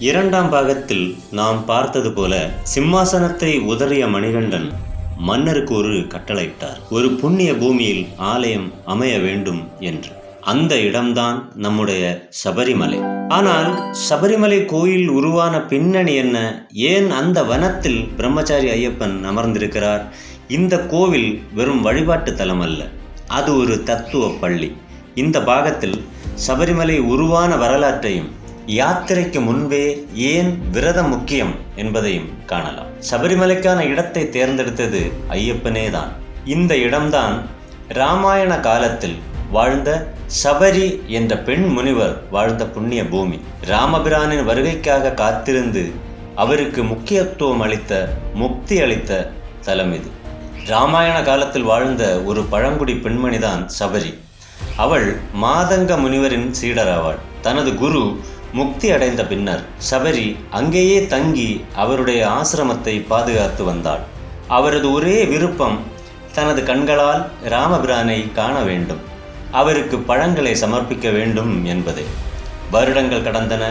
இரண்டாம் பாகத்தில் நாம் பார்த்தது போல சிம்மாசனத்தை உதறிய மணிகண்டன் மன்னருக்கு ஒரு கட்டளையிட்டார். ஒரு புண்ணிய பூமியில் ஆலயம் அமைய வேண்டும் என்று. அந்த இடம்தான் நம்முடைய சபரிமலை. ஆனால் சபரிமலை கோயில் உருவான பின்னணி என்ன? ஏன் அந்த வனத்தில் பிரம்மச்சாரி ஐயப்பன் அமர்ந்திருக்கிறார்? இந்த கோவில் வெறும் வழிபாட்டு தலம் அல்ல. அது ஒரு தத்துவ பள்ளி. இந்த பாகத்தில் சபரிமலை உருவான வரலாற்றையும் யாத்திரைக்கு முன்பே ஏன் விரதம் முக்கியம் என்பதையும் காணலாம். சபரிமலைக்கான இடத்தை தேர்ந்தெடுத்தது ஐயப்பனே தான். இந்த இடம்தான் ராமாயண காலத்தில் வாழ்ந்த சபரி என்ற பெண் முனிவர் வாழ்ந்த புண்ணிய பூமி. ராமபிரானின் வருகைக்காக காத்திருந்து அவருக்கு முக்கியத்துவம் அளித்த முக்தி அளித்த தலம் இது. ராமாயண காலத்தில் வாழ்ந்த ஒரு பழங்குடி பெண்மணிதான் சபரி. அவள் மாதங்க முனிவரின் சீடராவாள். தனது குரு முக்தி அடைந்த பின்னர் சபரி அங்கேயே தங்கி அவருடைய ஆசிரமத்தை பாதுகாத்து வந்தாள். அவரது ஒரே விருப்பம் தனது கண்களால் ராமபிரானை காண வேண்டும். அவருக்கு பழங்களை சமர்ப்பிக்க வேண்டும் என்பதே. வருடங்கள் கடந்தன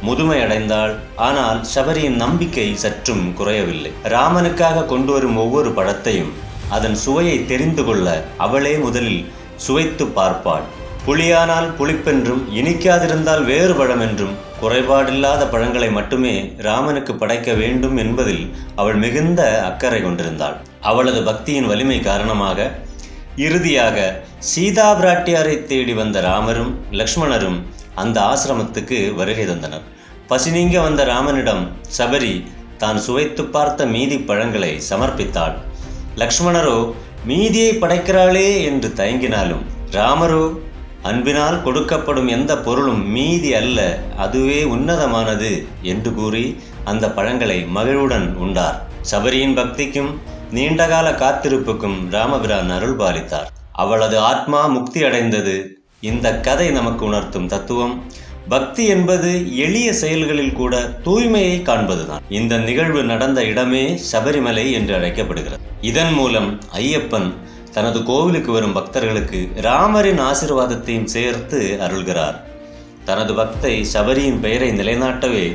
முதுமை அடைந்தாள். ஆனால் சபரியின் நம்பிக்கை சற்றும் குறையவில்லை. ராமனுக்காக கொண்டு வரும் ஒவ்வொரு பழத்தையும் அதன் சுவையை தெரிந்து கொள்ள அவளே முதலில் சுவைத்து பார்ப்பாள். புளியானால் புளிப்பென்றும் இனிக்காதிருந்தால் வேறு பழமென்றும் குறைபாடில்லாத பழங்களை மட்டுமே ராமனுக்கு படைக்க வேண்டும் என்பதில் அவள் மிகுந்த அக்கறை கொண்டிருந்தாள். அவளது பக்தியின் வலிமை காரணமாக இறுதியாக சீதா பிராட்டியாரை தேடி வந்த ராமரும் லக்ஷ்மணரும் அந்த ஆசிரமத்துக்கு வருகை தந்தனர். பசி நீங்க வந்த ராமனிடம் சபரி தான் சுவைத்து பார்த்த மீதி பழங்களை சமர்ப்பித்தாள். லக்ஷ்மணரோ மீதியை படைக்கிறாளே என்று தயங்கினாலும் ராமரோ அன்பினால் கொடுக்கப்படும் எந்த பொருளும் மீதி அல்ல அதுவே உன்னதமானது என்று கூறி அந்த பழங்களை மகிழ்வுடன் உண்டார். சபரியின் பக்திக்கும் நீண்டகால காத்திருப்புக்கும் ராமபிரான் அருள் பாலித்தார் அவளது ஆத்மா முக்தி அடைந்தது. இந்த கதை நமக்கு உணர்த்தும் தத்துவம் பக்தி என்பது எளிய செயல்களில் கூட தூய்மையை காண்பதுதான். இந்த நிகழ்வு நடந்த இடமே சபரிமலை என்று அழைக்கப்படுகிறது. இதன் மூலம் ஐயப்பன் தனது கோவிலுக்கு வரும் பக்தர்களுக்கு ராமரின் ஆசிர்வாதத்தையும் சேர்த்து அருள்கிறார். தனது பக்தை சபரியின் பெயரை நிலைநாட்டவே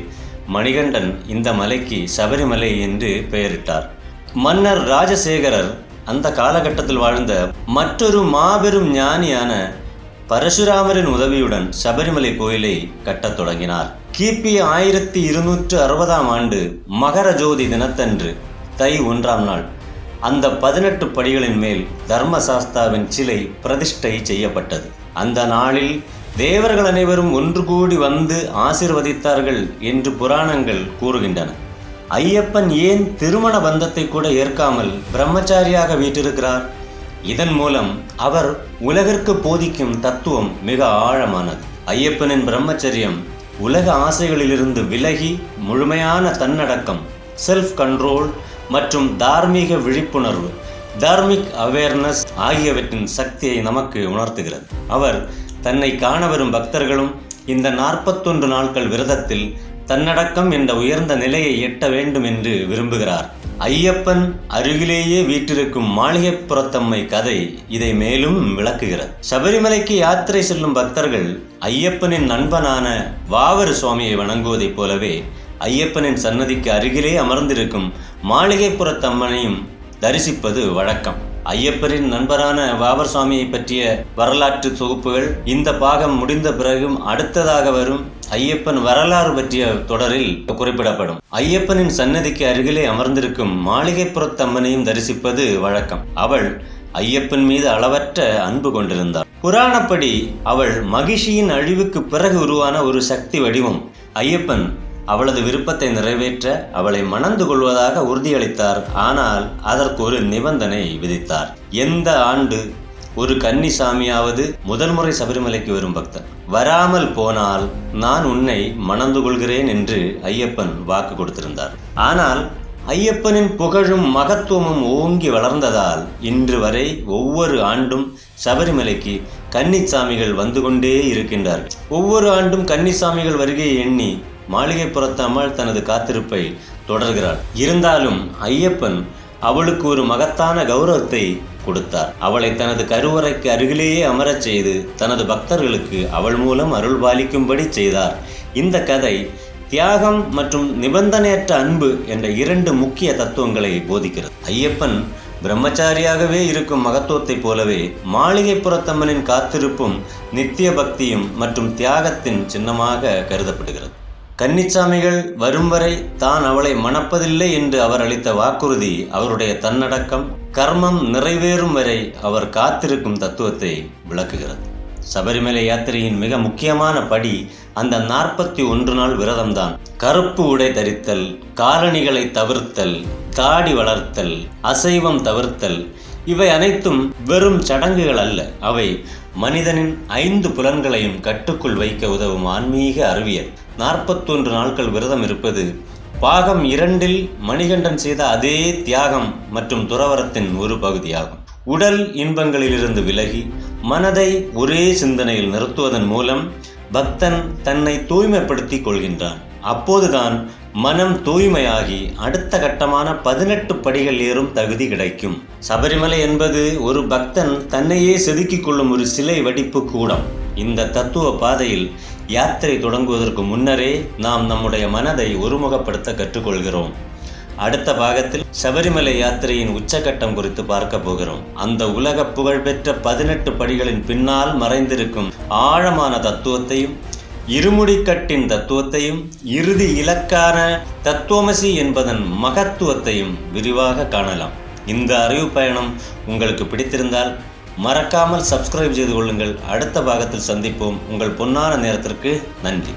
மணிகண்டன் இந்த மலைக்கு சபரிமலை என்று பெயரிட்டார். மன்னர் ராஜசேகரர் அந்த காலகட்டத்தில் வாழ்ந்த மற்றொரு மாபெரும் ஞானியான பரசுராமரின் உதவியுடன் சபரிமலை கோயிலை கட்டத் தொடங்கினார். கிபி ஆயிரத்தி இருநூற்று அறுபதாம் ஆண்டு மகர ஜோதி தினத்தன்று தை ஒன்றாம் நாள் அந்த பதினெட்டு படிகளின் மேல் தர்மசாஸ்தாவின் சிலை பிரதிஷ்டை செய்யப்பட்டது. அந்த நாளில் தேவர்கள் அனைவரும் ஒன்று கூடி வந்து ஆசிர்வதித்தார்கள் என்று புராணங்கள் கூறுகின்றன. ஐயப்பன் ஏன் திருமண பந்தத்தை கூட ஏற்காமல் பிரம்மச்சாரியாக வீற்றிருக்கிறார்? இதன் மூலம் அவர் உலகிற்கு போதிக்கும் தத்துவம் மிக ஆழமானது. ஐயப்பனின் பிரம்மச்சரியம் உலக ஆசைகளிலிருந்து விலகி முழுமையான தன்னடக்கம் செல்ஃப் கண்ட்ரோல் மற்றும் தார்மீக விழிப்புணர்வு தார்மிக் அவேர்னஸ் ஆகியவற்றின் சக்தியை நமக்கு உணர்த்துகிறது. அவர் தன்னை காண வரும் பக்தர்களும் இந்த நாற்பத்தொன்று நாட்கள் விரதத்தில் தன்னடக்கம் என்ற உயர்ந்த நிலையை எட்ட வேண்டும் என்று விரும்புகிறார். ஐயப்பன் அருகிலேயே வீற்றிருக்கும் மாளிகைப்புறத்தம்மை கதை இதை மேலும் விளக்குகிறது. சபரிமலைக்கு யாத்திரை செல்லும் பக்தர்கள் ஐயப்பனின் நண்பனான வாவரு சுவாமியை வணங்குவதைப் போலவே ஐயப்பனின் சன்னதிக்கு அருகிலே அமர்ந்திருக்கும் மாளிகைப்புறத்தம்மனையும் தரிசிப்பது வழக்கம். ஐயப்பரின் நண்பரான வாவர் சுவாமியை பற்றிய வரலாற்று தொகுப்புகள் இந்த பாகம் முடிந்த பிறகும் அடுத்ததாக வரும் ஐயப்பன் வரலாறு பற்றிய தொடரில் குறிப்பிடப்படும். ஐயப்பனின் சன்னதிக்கு அருகிலே அமர்ந்திருக்கும் மாளிகைப்புறத்தம்மனையும் தரிசிப்பது வழக்கம். அவள் ஐயப்பன் மீது அளவற்ற அன்பு கொண்டிருந்தாள். புராணப்படி அவள் மகிஷியின் அழிவுக்கு பிறகு உருவான ஒரு சக்தி வடிவம். ஐயப்பன் அவளது விருப்பத்தை நிறைவேற்ற அவளை மணந்து கொள்வதாக உறுதியளித்தார். ஆனால் அதற்கு ஒரு நிபந்தனை விதித்தார். எந்த ஆண்டு ஒரு கன்னிசாமியாவது முதல் முறை சபரிமலைக்கு வரும் பக்தன். வராமல் போனால் நான் உன்னை மணந்து கொள்கிறேன் என்று ஐயப்பன் வாக்கு கொடுத்திருந்தார். ஆனால் ஐயப்பனின் புகழும் மகத்துவமும் ஓங்கி வளர்ந்ததால் இன்று வரை ஒவ்வொரு ஆண்டும் சபரிமலைக்கு கன்னிச்சாமிகள் வந்து கொண்டே இருக்கின்றார்கள். ஒவ்வொரு ஆண்டும் கன்னிசாமிகள் வருகையை எண்ணி மாளிகைப்புறத்து அம்மாள் தனது காத்திருப்பை தொடர்கிறாள். இருந்தாலும் ஐயப்பன் அவளுக்கு ஒரு மகத்தான கௌரவத்தை கொடுத்தார். அவளை தனது கருவறைக்கு அருகிலேயே அமரச் செய்து தனது பக்தர்களுக்கு அவள் மூலம் அருள் பாலிக்கும்படி செய்தார். இந்த கதை தியாகம் மற்றும் நிபந்தனையற்ற அன்பு என்ற இரண்டு முக்கிய தத்துவங்களை போதிக்கிறது. ஐயப்பன் பிரம்மச்சாரியாகவே இருக்கும் மகத்துவத்தைப் போலவே மாளிகை புறத்தம்மனின் காத்திருப்பும் நித்திய பக்தியும் மற்றும் தியாகத்தின் சின்னமாக கருதப்படுகிறது. கன்னிச்சாமிகள் வரும் வரை தான் அவளை மணப்பதில்லை என்று அவர் அளித்த வாக்குறுதி அவருடைய தன்னடக்கம் கர்மம் நிறைவேறும் வரை அவர் காத்திருக்கும் தத்துவத்தை விளக்குகிறது. சபரிமலை யாத்திரையின் மிக முக்கியமான படி அந்த நாற்பத்தி ஒன்று நாள் விரதம்தான். கருப்பு உடை தரித்தல் காலணிகளை தவிர்த்தல் தாடி வளர்த்தல் அசைவம் தவிர்த்தல் இவை அனைத்தும் வெறும் சடங்குகள் அல்ல. அவை மனிதனின் ஐந்து புலன்களையும் கட்டுக்குள் வைக்க உதவும் ஆன்மீக அறிவியல். நாற்பத்தொன்று நாட்கள் விரதம் இருப்பது பாகம் இரண்டில் மணிகண்டன் செய்த அதே தியாகம் மற்றும் துறவரத்தின் ஒரு பகுதியாகும். உடல் இன்பங்களிலிருந்து விலகி மனதை ஒரே சிந்தனையில் நிறுத்துவதன் மூலம் பக்தன் தன்னை தூய்மைப்படுத்திக் கொள்கின்றான். அப்போதுதான் மனம் தூய்மையாகி அடுத்த கட்டமான பதினெட்டு படிகள் ஏறும் தகுதி கிடைக்கும். சபரிமலை என்பது ஒரு பக்தன் தன்னையே செதுக்கிக் கொள்ளும் ஒரு சிலை வடிப்பு கூடம். இந்த தத்துவ பாதையில் யாத்திரை தொடங்குவதற்கு முன்னரே நாம் நம்முடைய மனதை ஒருமுகப்படுத்த கற்றுக்கொள்கிறோம். அடுத்த பாகத்தில் சபரிமலை யாத்திரையின் உச்சகட்டம் குறித்து பார்க்க போகிறோம். அந்த உலக புகழ்பெற்ற பதினெட்டு படிகளின் பின்னால் மறைந்திருக்கும் ஆழமான தத்துவத்தையும் இருமுடிக்கட்டின் தத்துவத்தையும் இறுதி இலக்கான தத்துவமசி என்பதன் மகத்துவத்தையும் விரிவாக காணலாம். இந்த அறிவு பயணம் உங்களுக்கு பிடித்திருந்தால் மறக்காமல் சப்ஸ்கிரைப் செய்து கொள்ளுங்கள். அடுத்த பாகத்தில் சந்திப்போம். உங்கள் பொன்னான நேரத்திற்கு நன்றி.